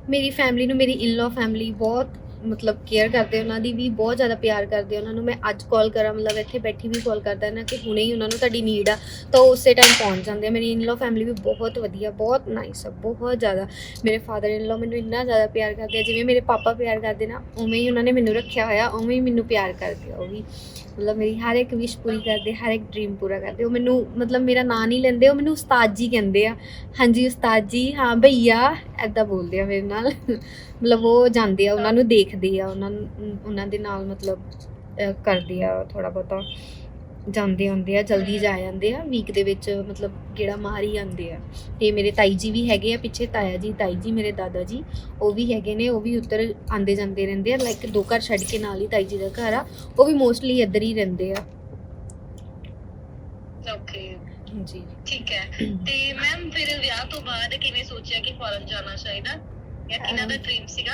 ਮੇਰੀ ਫੈਮਿਲੀ ਨੂੰ ਮੇਰੀ ਇਨ-ਲॉ ਫੈਮਿਲੀ ਬਹੁਤ ਮਤਲਬ ਕੇਅਰ ਕਰਦੇ, ਉਹਨਾਂ ਦੀ ਵੀ ਬਹੁਤ ਜ਼ਿਆਦਾ ਪਿਆਰ ਕਰਦੇ, ਉਹਨਾਂ ਨੂੰ ਮੈਂ ਅੱਜ ਕਾਲ ਕਰਾਂ, ਮਤਲਬ ਇੱਥੇ ਬੈਠੀ ਵੀ ਕਾਲ ਕਰਦਾ ਨਾ ਕਿ ਹੁਣੇ ਹੀ ਉਹਨਾਂ ਨੂੰ ਤੁਹਾਡੀ ਨੀਡ ਆ, ਤਾਂ ਉਹ ਉਸੇ ਟਾਈਮ ਪਹੁੰਚ ਜਾਂਦੇ ਆ। ਮੇਰੀ ਇਨ-ਲॉ ਫੈਮਿਲੀ ਵੀ ਬਹੁਤ ਵਧੀਆ, ਬਹੁਤ ਨਾਈਸ ਆ, ਬਹੁਤ ਜ਼ਿਆਦਾ। ਮੇਰੇ ਫਾਦਰ ਇਨ-ਲॉ ਮੈਨੂੰ ਇੰਨਾ ਜ਼ਿਆਦਾ ਪਿਆਰ ਕਰਦੇ ਆ, ਜਿਵੇਂ ਮੇਰੇ ਪਾਪਾ ਪਿਆਰ ਕਰਦੇ ਨਾ, ਉਵੇਂ ਹੀ ਉਹਨਾਂ ਨੇ ਮੈਨੂੰ ਰੱਖਿਆ ਹੋਇਆ, ਉਵੇਂ ਹੀ ਮੈਨੂੰ ਪਿਆਰ ਕਰਦੇ ਆ ਉਹ ਵੀ। ਮਤਲਬ ਮੇਰੀ ਹਰ ਇੱਕ ਵਿਸ਼ ਪੂਰੀ ਕਰਦੇ ਹਰ ਇੱਕ ਡ੍ਰੀਮ ਪੂਰਾ ਕਰਦੇ। ਉਹ ਮੈਨੂੰ ਮਤਲਬ ਮੇਰਾ ਨਾਂ ਨਹੀਂ ਲੈਂਦੇ ਉਹ ਮੈਨੂੰ ਉਸਤਾਦ ਜੀ ਕਹਿੰਦੇ ਆ। ਹਾਂਜੀ ਉਸਤਾਦ ਜੀ ਹਾਂ ਭਈਆ ਐਦਾਂ ਬੋਲਦੇ ਆ ਮੇਰੇ ਨਾਲ। ਮਤਲਬ ਉਹ ਜਾਂਦੇ ਆ ਉਹਨਾਂ ਨੂੰ ਦੇਖਦੇ ਆ ਉਹਨਾਂ ਉਹਨਾਂ ਦੇ ਨਾਲ ਮਤਲਬ ਅਹ, ਕਰਦੇ ਆ ਥੋੜਾ ਬਹੁਤਾ। ਜਾਂਦੇ ਆਉਂਦੇ ਆ ਜਲਦੀ ਜਾ ਜਾਂਦੇ ਆ ਵੀਕ ਦੇ ਵਿੱਚ ਮਤਲਬ ਗੇੜਾ ਮਾਰ ਹੀ ਆਉਂਦੇ ਆ। ਤੇ ਮੇਰੇ ਤਾਈ ਜੀ ਵੀ ਹੈਗੇ ਆ ਪਿੱਛੇ ਤਾਇਆ ਜੀ ਤਾਈ ਜੀ ਮੇਰੇ ਦਾਦਾ ਜੀ ਉਹ ਵੀ ਹੈਗੇ ਨੇ ਉਹ ਵੀ ਉੱਧਰ ਆਂਦੇ ਜਾਂਦੇ ਰਹਿੰਦੇ ਆ ਲਾਈਕ ਦੋ ਘਰ ਛੱਡ ਕੇ ਨਾਲ ਹੀ ਤਾਈ ਜੀ ਦਾ ਘਰ ਆ ਉਹ ਵੀ ਮੋਸਟਲੀ ਇੱਧਰ ਹੀ ਰਹਿੰਦੇ ਆ। ਓਕੇ ਜੀ ਠੀਕ ਹੈ। ਤੇ ਮੈਮ ਫਿਰ ਵਿਆਹ ਤੋਂ ਬਾਅਦ ਕਿਵੇਂ ਸੋਚਿਆ ਕਿ ਫੋਰਨ ਜਾਣਾ ਚਾਹੀਦਾ? ਜਾਂ ਕਿਹਨਾਂ ਦਾ ਡ੍ਰੀਮ ਸੀਗਾ?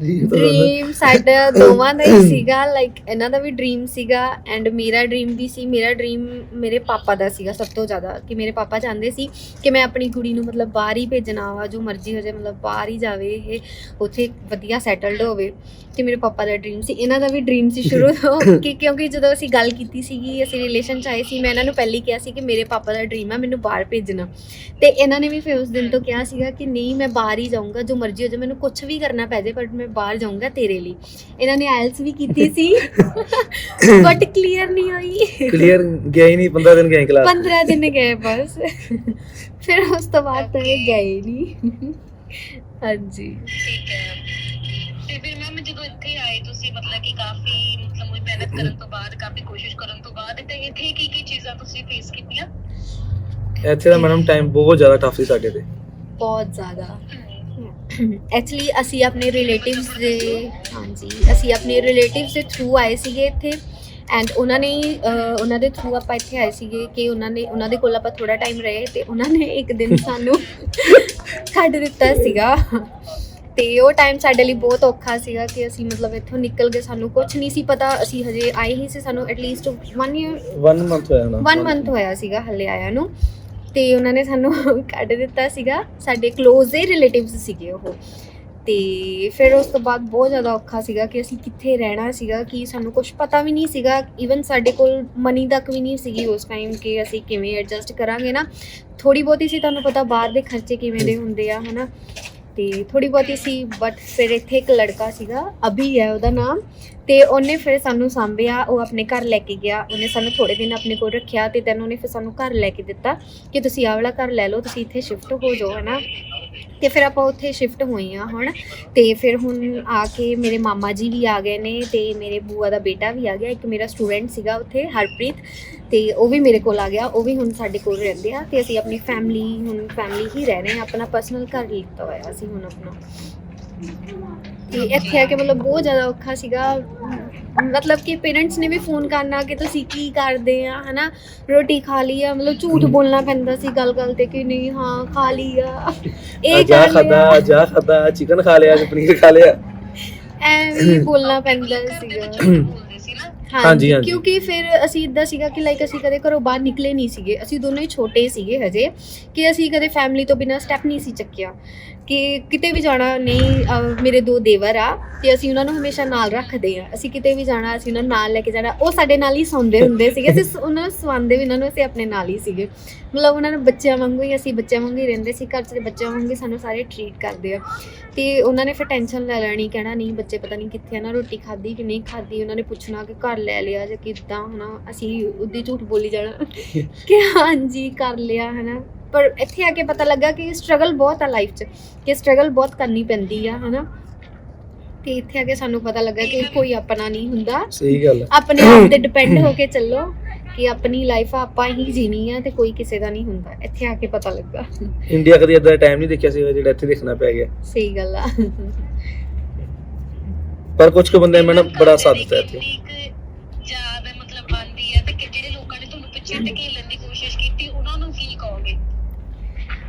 ਡ੍ਰੀਮ ਸਾਡਾ ਦੋਵਾਂ ਦਾ ਹੀ ਸੀਗਾ ਲਾਈਕ ਇਹਨਾਂ ਦਾ ਵੀ ਡ੍ਰੀਮ ਸੀਗਾ ਐਂਡ ਮੇਰਾ ਡ੍ਰੀਮ ਵੀ ਸੀ। ਮੇਰਾ ਡ੍ਰੀਮ ਮੇਰੇ ਪਾਪਾ ਦਾ ਸੀਗਾ ਸਭ ਤੋਂ ਜ਼ਿਆਦਾ ਕਿ ਮੇਰੇ ਪਾਪਾ ਚਾਹੁੰਦੇ ਸੀ ਕਿ ਮੈਂ ਆਪਣੀ ਕੁੜੀ ਨੂੰ ਮਤਲਬ ਬਾਹਰ ਹੀ ਭੇਜਣਾ ਵਾ ਜੋ ਮਰਜ਼ੀ ਹੋ ਜਾਏ ਮਤਲਬ ਬਾਹਰ ਹੀ ਜਾਵੇ ਇਹ ਉੱਥੇ ਵਧੀਆ ਸੈਟਲਡ ਹੋਵੇ ਤੇ ਮੇਰੇ ਪਾਪਾ ਦਾ ਡ੍ਰੀਮ ਸੀ। ਇਹਨਾਂ ਦਾ ਵੀ ਡ੍ਰੀਮ ਸੀ ਸ਼ੁਰੂ (laughs) ਤੋਂ ਕਿ ਕਿਉਂਕਿ ਜਦੋਂ ਅਸੀਂ ਗੱਲ ਕੀਤੀ ਸੀਗੀ ਅਸੀਂ ਰਿਲੇਸ਼ਨ ਚ ਆਏ ਸੀ ਮੈਂ ਇਹਨਾਂ ਨੂੰ ਪਹਿਲੀ ਕਿਹਾ ਸੀ ਕਿ ਮੇਰੇ ਪਾਪਾ ਦਾ ਡ੍ਰੀਮ ਆ ਮੈਨੂੰ ਬਾਹਰ ਭੇਜਣਾ। ਤੇ ਇਹਨਾਂ ਨੇ ਵੀ ਫਿਰ ਉਸ ਦਿਨ ਤੋਂ ਕਿਹਾ ਸੀਗਾ ਕਿ ਨਹੀਂ ਮੈਂ ਬਾਹਰ ਹੀ ਜਾਊਂਗਾ ਜੋ ਮਰਜ਼ੀ ਹੋ ਜਾਏ ਮੈਨੂੰ ਕੁਝ ਵੀ ਕਰਨਾ ਪੈ ਜਾਏ ਪਰ ਮੈਂ ਬਾਹਰ ਜਾਊਂਗਾ ਤੇਰੇ ਲਈ। ਇਹਨਾਂ ਨੇ ਆਇਲਸ ਵੀ ਕੀਤੀ ਸੀ। (coughs) ਬਟ ਕਲੀਅਰ ਨਹੀਂ ਹੋਈ। ਕਲੀਅਰ ਗਿਆ ਹੀ ਨਹੀਂ 15 ਦਿਨ ਗਏ ਕਲਾਸ 15 ਦਿਨ ਗਏ ਬਸ। ਫਿਰ ਉਸ ਤੋਂ ਬਾਅਦ ਤਾਂ ਇਹ ਗਏ ਨਹੀਂ। ਹਾਂਜੀ। ਠੀਕ ਹੈ। ਤੇ ਫਿਰ ਮੈਮ ਜਦੋਂ ਇੱਥੇ ਆਏ ਤੁਸੀਂ ਮਤਲਬ ਕਿ ਕਾਫੀ ਮਤਲਬ ਉਹ ਮਿਹਨਤ ਕਰਨ ਤੋਂ ਬਾਅਦ ਕਾਫੀ ਕੋਸ਼ਿਸ਼ ਕਰਨ ਤੋਂ ਬਾਅਦ ਤੇ ਇੱਥੇ ਕੀ ਕੀ ਚੀਜ਼ਾਂ ਤੁਸੀਂ ਫੇਸ ਕੀਤੀਆਂ? ਇੱਥੇ ਦਾ ਮੈਡਮ ਟਾਈਮ ਬਹੁਤ ਜ਼ਿਆਦਾ ਟਫ ਸੀ ਸਾਡੇ ਤੇ। ਬਹੁਤ ਜ਼ਿਆਦਾ। (coughs) ਐਕਚੁਅਲੀ ਅਸੀਂ ਆਪਣੇ ਰਿਲੇਟਿਵਸ ਦੇ ਹਾਂਜੀ ਅਸੀਂ ਆਪਣੇ ਰਿਲੇਟਿਵਸ ਦੇ ਥਰੂ ਆਏ ਸੀਗੇ ਇੱਥੇ ਐਂਡ ਉਹਨਾਂ ਨੇ ਉਹਨਾਂ ਦੇ ਥਰੂ ਆਪਾਂ ਇੱਥੇ ਆਏ ਸੀਗੇ ਕਿ ਉਹਨਾਂ ਨੇ ਉਹਨਾਂ ਦੇ ਕੋਲ ਆਪਾਂ ਥੋੜਾ ਟਾਈਮ ਰਹੇ ਤੇ ਉਹਨਾਂ ਨੇ ਇੱਕ ਦਿਨ (laughs) ਸਾਨੂੰ ਛੱਡ ਦਿੱਤਾ ਸੀਗਾ। ਤੇ ਉਹ ਟਾਈਮ ਸਾਡੇ ਲਈ ਬਹੁਤ ਔਖਾ ਸੀਗਾ ਕਿ ਅਸੀਂ ਮਤਲਬ ਇੱਥੋਂ ਨਿਕਲ ਗਏ ਸਾਨੂੰ ਕੁਝ ਨਹੀਂ ਸੀ ਪਤਾ ਅਸੀਂ ਹਜੇ ਆਏ ਹੀ ਸੀ ਸਾਨੂੰ ਐਟਲੀਸਟ 1 ਇਅਰ 1 ਮੰਥ ਹੋਇਆ ਨਾ 1 ਮੰਥ ਹੋਇਆ ਸੀਗਾ ਹੱਲੇ ਆਇਆ ਨੂੰ। ਤੇ ਉਹਨਾਂ ਨੇ ਸਾਨੂੰ (laughs) ਕੱਢ ਦਿੱਤਾ ਸੀਗਾ। ਸਾਡੇ ক্লোਜ਼ ਦੇ ਰਿਲੇਟਿਵਸ ਸੀਗੇ ਉਹ। ਤੇ ਫਿਰ ਉਸ ਤੋਂ ਬਾਅਦ ਬਹੁਤ ਜ਼ਿਆਦਾ ਔਖਾ ਸੀਗਾ ਕਿ ਅਸੀਂ ਕਿੱਥੇ ਰਹਿਣਾ ਸੀਗਾ, ਕਿ ਸਾਨੂੰ ਕੁਝ ਪਤਾ ਵੀ ਨਹੀਂ ਸੀਗਾ। ਈਵਨ ਸਾਡੇ ਕੋਲ ਮਨੀ ਤੱਕ ਵੀ ਨਹੀਂ ਸੀਗੀ ਉਸ ਟਾਈਮ ਕਿ ਅਸੀਂ ਕਿਵੇਂ ਐਡਜਸਟ ਕਰਾਂਗੇ ਨਾ। ਥੋੜੀ ਬਹੁਤੀ ਸੀ ਤੁਹਾਨੂੰ ਪਤਾ ਬਾਹਰ ਦੇ ਖਰਚੇ ਕਿਵੇਂ ਦੇ ਹੁੰਦੇ ਆ, ਹਨਾ? ਤੇ ਥੋੜੀ ਬਹੁਤੀ ਸੀ ਬਟ ਫਿਰ ਇੱਥੇ ਇੱਕ ਲੜਕਾ ਸੀਗਾ, ਅਭੀ ਹੈ ਉਹਦਾ ਨਾਮ, ਤੇ ਉਹਨੇ ਫਿਰ ਸਾਨੂੰ ਸਾਂਭਿਆ, ਉਹ ਆਪਣੇ ਘਰ ਲੈ ਕੇ ਗਿਆ, ਉਹਨੇ ਸਾਨੂੰ ਥੋੜੇ ਦਿਨ ਆਪਣੇ ਕੋਲ ਰੱਖਿਆ ਤੇ ਤੈਨੂੰ ਉਹਨੇ ਫਿਰ ਸਾਨੂੰ ਘਰ ਲੈ ਕੇ ਦਿੱਤਾ ਕਿ ਤੁਸੀਂ ਆਹ ਵਾਲਾ ਘਰ ਲੈ ਲਓ, ਤੁਸੀਂ ਇੱਥੇ ਸ਼ਿਫਟ ਹੋ ਜਾਓ, ਹਨਾ? ਤੇ ਫਿਰ ਆਪਾਂ ਉੱਥੇ ਸ਼ਿਫਟ ਹੋਏ ਆ ਹੁਣ, ਤੇ ਫਿਰ ਹੁਣ ਆ ਕੇ ਮੇਰੇ ਮਾਮਾ ਜੀ ਵੀ ਆ ਗਏ ਨੇ ਤੇ ਮੇਰੇ ਬੂਆ ਦਾ ਬੇਟਾ ਵੀ ਆ ਗਿਆ, ਇੱਕ ਮੇਰਾ ਸਟੂਡੈਂਟ ਸੀਗਾ ਉੱਥੇ, ਹਰਪ੍ਰੀਤ ਤੇ ਉਹ ਵੀ ਮੇਰੇ ਕੋਲ ਆ ਗਿਆ ਉਹ ਵੀ ਹੁਣ ਸਾਡੇ ਕੋਲ ਰਹਿੰਦੇ ਆ ਤੇ ਅਸੀਂ ਆਪਣੀ ਫੈਮਿਲੀ ਹੁਣ ਫੈਮਿਲੀ ਹੀ ਰਹਿ ਰਹੇ ਆ ਆਪਣਾ ਪਰਸਨਲ ਘਰ ਲਿੱਤਾ ਹੋਇਆ ਅਸੀਂ ਹੁਣ ਆਪਣਾ। ਤੇ ਇੱਥੇ ਆ ਕੇ ਮਤਲਬ ਬਹੁਤ ਜ਼ਿਆਦਾ ਔਖਾ ਸੀਗਾ। ਮਤਲਬ ਕਿ ਪੇਰੈਂਟਸ ਨੇ ਵੀ ਫੋਨ ਕਰਨਾ ਕਿ ਤੁਸੀਂ ਕੀ ਕਰਦੇ ਆ ਹਨਾ? ਰੋਟੀ ਖਾ ਲਈ ਆ ਮਤਲਬ ਝੂਠ ਬੋਲਣਾ ਪੈਂਦਾ ਸੀ ਗੱਲ ਗੱਲ ਤੇ ਕਿ ਨਹੀਂ ਹਾਂ ਖਾ ਲਈ ਆ। ਇਹ ਕਰ ਖਾਦਾ ਆਹ ਖਾਦਾ ਚਿਕਨ ਖਾ ਲਿਆ ਅੱਜ ਪਨੀਰ ਖਾ ਲਿਆ। ਐਵੇਂ ਹੀ ਬੋਲਣਾ ਪੈਂਦਾ ਸੀਗਾ। (coughs) (coughs) ਹਾਂਜੀ। ਕਿਉਂਕਿ ਫਿਰ ਅਸੀਂ ਇਦਾਂ ਸੀਗਾ ਕਿ ਲਾਈਕ ਅਸੀਂ ਕਦੇ ਘਰੋਂ ਬਾਹਰ ਨਿਕਲੇ ਨਹੀਂ ਸੀਗੇ ਅਸੀਂ ਦੋਨੋਂ ਹੀ ਛੋਟੇ ਸੀਗੇ ਹਜੇ ਕਿ ਅਸੀਂ ਕਦੇ ਫੈਮਿਲੀ ਤੋਂ ਬਿਨਾਂ ਸਟੈਪ ਨਹੀਂ ਸੀ ਚੱਕਿਆ ਕਿ ਕਿਤੇ ਵੀ ਜਾਣਾ ਨਹੀਂ ਅਹ ਮੇਰੇ ਦੋ ਦੇਵਰ ਆ ਤੇ ਅਸੀਂ ਉਹਨਾਂ ਨੂੰ ਹਮੇਸ਼ਾ ਨਾਲ ਰੱਖਦੇ ਆ ਅਸੀਂ ਕਿਤੇ ਵੀ ਜਾਣਾ ਅਸੀਂ ਉਹਨਾਂ ਨੂੰ ਨਾਲ ਲੈ ਕੇ ਜਾਣਾ ਉਹ ਸਾਡੇ ਨਾਲ ਹੀ ਸੌਂਦੇ ਹੁੰਦੇ ਸੀਗੇ। ਅਸੀਂ ਸ- ਉਹਨਾਂ ਨੂੰ ਸਵਾਉਂਦੇ ਵੀ ਉਹਨਾਂ ਨੂੰ ਅਸੀਂ ਆਪਣੇ ਨਾਲ ਹੀ ਸੀਗੇ। ਮਤਲਬ ਉਹਨਾਂ ਨੂੰ ਬੱਚਿਆਂ ਵਾਂਗੂ ਹੀ ਅਸੀਂ ਬੱਚਿਆਂ ਵਾਂਗੂ ਹੀ ਰਹਿੰਦੇ ਸੀ। ਘਰ 'ਚ ਤੇ ਬੱਚਿਆਂ ਵਾਂਗੂ ਹੀ ਸਾਨੂੰ ਸਾਰੇ ਟਰੀਟ ਕਰਦੇ ਆ। ਤੇ ਉਹਨਾਂ ਨੇ ਫਿਰ ਟੈਨਸ਼ਨ ਲੈ ਲੈਣੀ ਕਹਿਣਾ ਨਹੀਂ ਬੱਚੇ ਪਤਾ ਨਹੀਂ ਕਿੱਥੇ ਆ ਨਾ ਰੋਟੀ ਖਾਧੀ ਕਿ ਨਹੀਂ ਖਾਧੀ। ਉਹਨਾਂ ਨੇ ਪੁੱਛਣਾ ਕਿ ਘਰ ਲੈ ਲਿਆ ਜਾਂ ਕਿੱਦਾਂ ਹਨਾ। ਅਸੀਂ ਉੱਦੀ ਝੂਠ ਬੋਲੀ ਜਾਣਾ। (laughs) ਕਿ ਹਾਂਜੀ ਕਰ ਲਿਆ ਹਨਾ। ਪਰ ਇੱਥੇ ਆ ਕੇ ਪਤਾ ਲੱਗਾ ਕਿ ਸਟਰਗਲ ਬਹੁਤ ਆ ਲਾਈਫ 'ਚ ਕਿ ਸਟਰਗਲ ਬਹੁਤ ਕਰਨੀ ਪੈਂਦੀ ਆ ਹਨਾ? ਤੇ ਇੱਥੇ ਆ ਕੇ ਸਾਨੂੰ ਪਤਾ ਲੱਗਾ ਕਿ ਕੋਈ ਆਪਣਾ ਨਹੀਂ ਹੁੰਦਾ। ਸਹੀ ਗੱਲ ਆਪਣੇ ਆਪ ਤੇ ਡਿਪੈਂਡ ਹੋ ਕੇ ਚੱਲੋ ਕਿ ਆਪਣੀ ਲਾਈਫ ਆਪਾਂ ਹੀ ਜੀਣੀ ਆ ਤੇ ਕੋਈ ਕਿਸੇ ਦਾ ਨਹੀਂ ਹੁੰਦਾ। ਇੱਥੇ ਆ ਕੇ ਪਤਾ ਲੱਗਾ। ਇੰਡੀਆ ਕਦੇ ਇਦਾਂ ਟਾਈਮ ਨਹੀਂ ਦੇਖਿਆ ਸੀ ਜਿਹੜਾ ਇੱਥੇ ਦੇਖਣਾ ਪੈ ਗਿਆ। ਸਹੀ ਗੱਲ ਆ। ਪਰ ਕੁਝ ਕੁ ਬੰਦੇ ਮੈਨੂੰ ਘਰ ਬੜਾ ਸਾਥ ਦਿੱਤਾ ਇੱਥੇ। ਯਾਦ ਮਤਲਬ ਬਣਦੀ ਹੈ ਤੇ ਕਿ ਜਿਹੜੇ ਲੋਕਾਂ ਨੇ ਤੁਹਾਨੂੰ ਪਿੱਛੇ ਧਕੇਲਣ ਦੀ ਕੋਸ਼ਿਸ਼ ਕੀਤੀ ਉਹਨਾਂ ਨੂੰ ਕੀ ਕਹੋਗੇ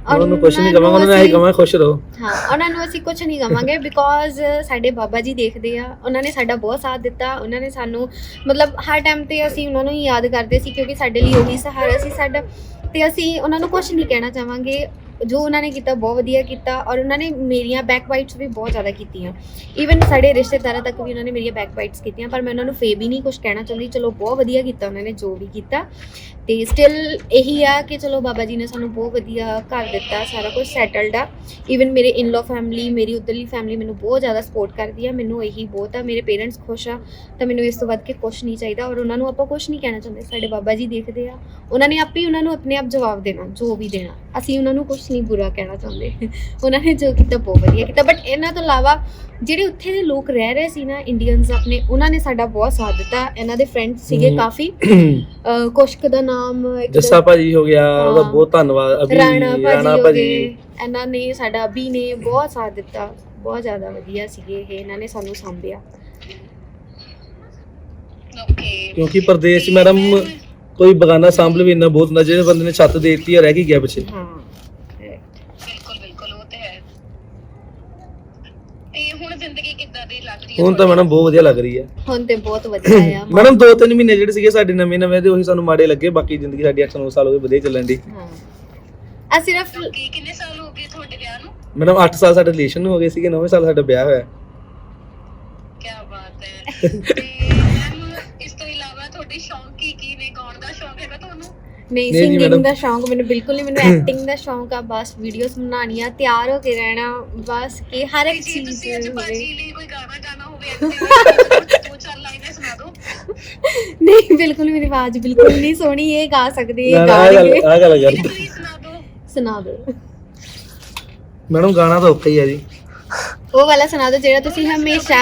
ਉਹਨਾਂ ਨੂੰ ਕੁਝ ਨਹੀਂ ਕਵਾਂਗਾ ਉਹਨਾਂ ਨੂੰ ਇਹੀ ਕਵਾਂਗਾ ਖੁਸ਼ ਰਹੋ। ਹਾਂ ਉਹਨਾਂ ਨੂੰ ਅਸੀਂ ਕੁਝ ਨਹੀਂ ਕਵਾਂਗੇ ਬਿਕੋਜ਼ ਸਾਡੇ ਬਾਬਾ ਜੀ ਦੇਖਦੇ ਆ ਉਹਨਾਂ ਨੇ ਸਾਡਾ ਬਹੁਤ ਸਾਥ ਦਿੱਤਾ ਉਹਨਾਂ ਨੇ ਸਾਨੂੰ ਮਤਲਬ ਹਰ ਟਾਈਮ ਤੇ ਅਸੀਂ ਉਹਨਾਂ ਨੂੰ ਹੀ ਯਾਦ ਕਰਦੇ ਸੀ ਕਿਉਂਕਿ ਸਾਡੇ ਲਈ ਉਹੀ ਸਹਾਰਾ ਸੀ ਸਾਡਾ। ਤੇ ਅਸੀਂ ਉਹਨਾਂ ਨੂੰ ਕੁਝ ਨਹੀਂ ਕਹਿਣਾ ਚਾਹਾਂਗੇ ਜੋ ਉਹਨਾਂ ਨੇ ਕੀਤਾ ਬਹੁਤ ਵਧੀਆ ਕੀਤਾ ਔਰ ਉਹਨਾਂ ਨੇ ਮੇਰੀਆਂ ਬੈਕ ਬਾਈਟਸ ਵੀ ਬਹੁਤ ਜ਼ਿਆਦਾ ਕੀਤੀਆਂ। ਈਵਨ ਸਾਡੇ ਰਿਸ਼ਤੇਦਾਰਾਂ ਤੱਕ ਵੀ ਉਹਨਾਂ ਨੇ ਮੇਰੀਆਂ ਬੈਕ ਬਾਈਟਸ ਕੀਤੀਆਂ ਪਰ ਮੈਂ ਉਹਨਾਂ ਨੂੰ ਫੇਰ ਵੀ ਨਹੀਂ ਕੁਝ ਕਹਿਣਾ ਚਾਹੁੰਦੀ ਚਲੋ ਬਹੁਤ ਵਧੀਆ ਕੀਤਾ ਉਹਨਾਂ ਨੇ ਜੋ ਵੀ ਕੀਤਾ। ਤੇ ਸਟਿਲ ਇਹੀ ਆ ਕਿ ਚਲੋ ਬਾਬਾ ਜੀ ਨੇ ਸਾਨੂੰ ਬਹੁਤ ਵਧੀਆ ਘਰ ਦਿੱਤਾ ਸਾਰਾ ਕੁਝ ਸੈਟਲਡ ਆ। ਈਵਨ ਮੇਰੇ ਇਨ-ਲਾ ਫੈਮਿਲੀ ਮੇਰੀ ਉਧਰਲੀ ਫੈਮਿਲੀ ਮੈਨੂੰ ਬਹੁਤ ਜ਼ਿਆਦਾ ਸਪੋਰਟ ਕਰਦੀ ਆ ਮੈਨੂੰ ਇਹੀ ਬਹੁਤ ਆ। ਮੇਰੇ ਪੇਰੈਂਟਸ ਖੁਸ਼ ਆ ਤਾਂ ਮੈਨੂੰ ਇਸ ਤੋਂ ਵੱਧ ਕੇ ਕੁਝ ਨਹੀਂ ਚਾਹੀਦਾ ਔਰ ਉਹਨਾਂ ਨੂੰ ਆਪਾਂ ਕੁਝ ਨਹੀਂ ਕਹਿਣਾ ਚਾਹੁੰਦੇ। ਸਾਡੇ ਬਾਬਾ ਜੀ ਦੇਖਦੇ ਆ ਉਹਨਾਂ ਨੇ ਆਪੇ ਹੀ ਉਹਨਾਂ ਨੂੰ ਆਪਣੇ ਆਪ ਜਵਾਬ ਦੇਣਾ ਜੋ ਵੀ ਦੇਣਾ। ਅਸੀਂ ਉਹਨਾਂ ਨੂੰ ਕੁਝ ਨਹੀਂ ਬੁਰਾ ਕਹਿਣਾ ਚਾਹੁੰਦੇ। ਉਹਨਾਂ ਨੇ ਜੋ ਕੀਤਾ ਬਹੁਤ ਵਧੀਆ ਕੀਤਾ। ਬਟ ਇਹਨਾਂ ਤੋਂ ਇਲਾਵਾ ਜਿਹੜੇ ਉੱਥੇ ਦੇ ਲੋਕ ਰਹਿ ਰਹੇ ਸੀ ਨਾ ਇੰਡੀਅਨਸ ਆਪਣੇ ਉਹਨਾਂ ਨੇ ਸਾਡਾ ਬਹੁਤ ਸਾਥ ਦਿੱਤਾ। ਇਹਨਾਂ ਦੇ ਫਰੈਂਡਸ ਸੀਗੇ। ਕਾਫੀ। ਅਹ ਕੁਛ ਕੁ ਦਾ ਨਾਮ ਇੱਕ ਜੱਸਾ ਭਾਜੀ ਹੋ ਗਿਆ ਉਹਦਾ ਹਾਂ। ਬਹੁਤ ਧੰਨਵਾਦ ਅਭੀ ਰਾਣਾ ਰਾਣਾ ਭਾਜੀ ਹੋ ਭਾਜੀ ਗਏ। ਇਹਨਾਂ ਨੇ ਸਾਡਾ ਅਭੀ ਨੇ ਬਹੁਤ ਸਾਥ ਦਿੱਤਾ ਬਹੁਤ ਜ਼ਿਆਦਾ ਵਧੀਆ ਸੀਗੇ ਇਹ ਇਹਨਾਂ ਨੇ ਸਾਨੂੰ ਸੰਭਿਆ। ਓਕੇ ਕਿਉਂਕਿ ਪ੍ਰਦੇਸ਼ ਮੈਡਮ ਕੋਈ ਬਗਾਨਾ ਸੰਭਲ ਵੀ ਇੰਨਾ ਬਹੁਤ ਹੁੰਦਾ ਜਿਹੜੇ ਬੰਦੇ ਨੇ ਛੱਤ ਦੇ ਦਿੱਤੀ ਆ ਰਹਿ ਕੀ ਗਿਆ ਪਿੱਛੇ। ਹਾਂ ਬਿਲਕੁਲ ਬਿਲਕੁਲ ਉਹ ਤੇ ਹੈ ਤੇ ਹੁਣ ਜ਼ਿੰਦਗੀ ਹੁਣ ਤਾਂ ਮੈਡਮ ਬਹੁਤ ਵਧੀਆ ਲੱਗ ਰਹੀ ਹੈ। ਹੁਣ ਤੇ ਬਹੁਤ ਵਧੀਆ ਆ। (coughs) ਮੈਡਮ ਦੋ ਤਿੰਨ ਮਹੀਨੇ ਜਿਹੜੇ ਸੀਗੇ ਸਾਡੇ ਨਵੇਂ ਨਵੇਂ ਦੇ ਉਹੀ ਸਾਨੂੰ ਮਾੜੇ ਲੱਗੇ ਬਾਕੀ ਜ਼ਿੰਦਗੀ ਸਾਡੀ 8-9 ਸਾਲ ਹੋ ਗਏ ਵਧੀਆ ਚੱਲਣ ਦੀ। ਹਾਂ। ਆ ਸਿਰਫ ਕੀ ਕਿੰਨੇ ਸਾਲ ਹੋ ਗਏ ਤੁਹਾਡੇ ਵਿਆਹ ਨੂੰ? ਮੈਡਮ 8 ਸਾਲ ਸਾਡੇ ਰਿਲੇਸ਼ਨ ਨੂੰ ਹੋ ਗਏ ਸੀਗੇ 9 ਸਾਲ ਸਾਡਾ ਵਿਆਹ ਹੋਇਆ। ਕੀ ਬਾਤ ਹੈ। ਤੇ (laughs) ਨਹੀਂ ਨਹੀਂ ਜੀ, ਸਿੰਗਿੰਗ madam। ਦਾ ਸ਼ੌਂਕ ਮੈਨੂੰ ਬਿਲਕੁਲ ਨਹੀਂ ਮੈਨੂੰ ਐਕਟਿੰਗ ਦਾ ਸ਼ੌਂਕ ਆ ਬਸ ਵੀਡੀਓਜ਼ ਬਣਾਉਣੀਆਂ ਤਿਆਰ ਹੋ ਕੇ ਰਹਿਣਾ ਬਸ ਕਿ ਹਰ ਇੱਕ ਜੇ ਚੀਜ਼ ਤੁਸੀਂ ਅੱਜ ਹੋਵੇ। ਲਈ ਕੋਈ ਗਾਣਾ ਗਾਣਾ ਹੋਵੇ acting ਦੋ ਚਾਰ ਲਾਈਨਾਂ ਸੁਣਾ ਦਿਓ। ਨਹੀਂ ਬਿਲਕੁਲ ਮੇਰੀ ਆਵਾਜ਼ ਬਿਲਕੁਲ ਨਹੀਂ ਸੋਹਣੀ ਇਹ ਗਾ ਸਕਦੇ ਇਹ ਨਾ, ਆਹ ਗਾਣਗੇ ਗੱਲ ਕਰ ਪਲੀਜ਼ ਸੁਣਾ ਦਿਓ। ਸੁਣਾ ਦਿਓ। ਮੈਡਮ ਗਾਣਾ ਤਾਂ ਔਖਾ ਹੀ ਆ ਜੀ। ਉਹ ਵਾਲਾ ਸੁਣਾ ਦਿਓ ਜਿਹੜਾ ਤੁਸੀਂ ਹਮੇਸ਼ਾ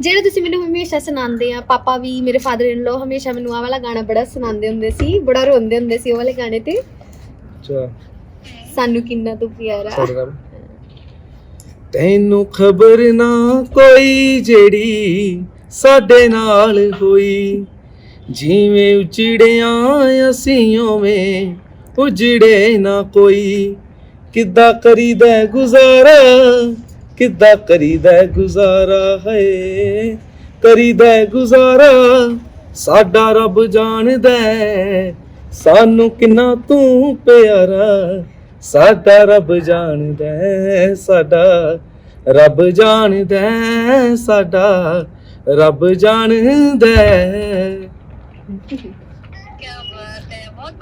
ਜਿਹੜਾ ਤੁਸੀਂ ਮੈਨੂੰ ਹਮੇਸ਼ਾ ਸੁਣਾਉਂਦੇ ਆ ਪਾਪਾ ਵੀ ਮੇਰੇ ਫਾਦਰ ਇਨ ਲੋ ਹਮੇਸ਼ਾ ਮੈਨੂੰ ਆਹ ਵਾਲਾ ਗਾਣਾ ਬੜਾ ਸੁਣਾਉਂਦੇ ਹੁੰਦੇ ਸੀ ਬੜਾ ਰੋਂਦੇ ਹੁੰਦੇ ਸੀ ਉਹ ਵਾਲੇ ਗਾਣੇ ਤੇ। ਅੱਛਾ। ਸਾਨੂੰ ਕਿੰਨਾ ਤੂੰ ਪਿਆਰਾ ਤੈਨੂੰ ਖਬਰ ਨਾ ਕੋਈ ਜਿਹੜੀ ਸਾਡੇ ਨਾਲ ਹੋਈ। ਜਿਵੇਂ ਉਜੜਿਆ ਅਸੀਂ ਓਵੇਂ ਉਜੜੇ ਨਾ ਕੋਈ। ਕਿੱਦਾਂ ਕਰੀਦਾ ਗੁਜ਼ਾਰਾ ਕਿੱਦਾਂ ਕਰੀਦਾ ਗੁਜ਼ਾਰਾ ਹੈ ਕਰੀਦਾ ਗੁਜ਼ਾਰਾ ਸਾਡਾ ਰੱਬ ਜਾਣਦਾ ਹੈ, ਸਾਨੂੰ ਕਿੰਨਾ ਤੂੰ ਪਿਆਰਾ ਸਾਡਾ ਰੱਬ ਜਾਣਦਾ ਹੈ, ਸਾਡਾ ਰੱਬ ਜਾਣਦਾ ਹੈ, ਸਾਡਾ ਰੱਬ ਜਾਣਦਾ ਹੈ। ਕੀ ਬਾਤ ਹੈ ਬਹੁਤ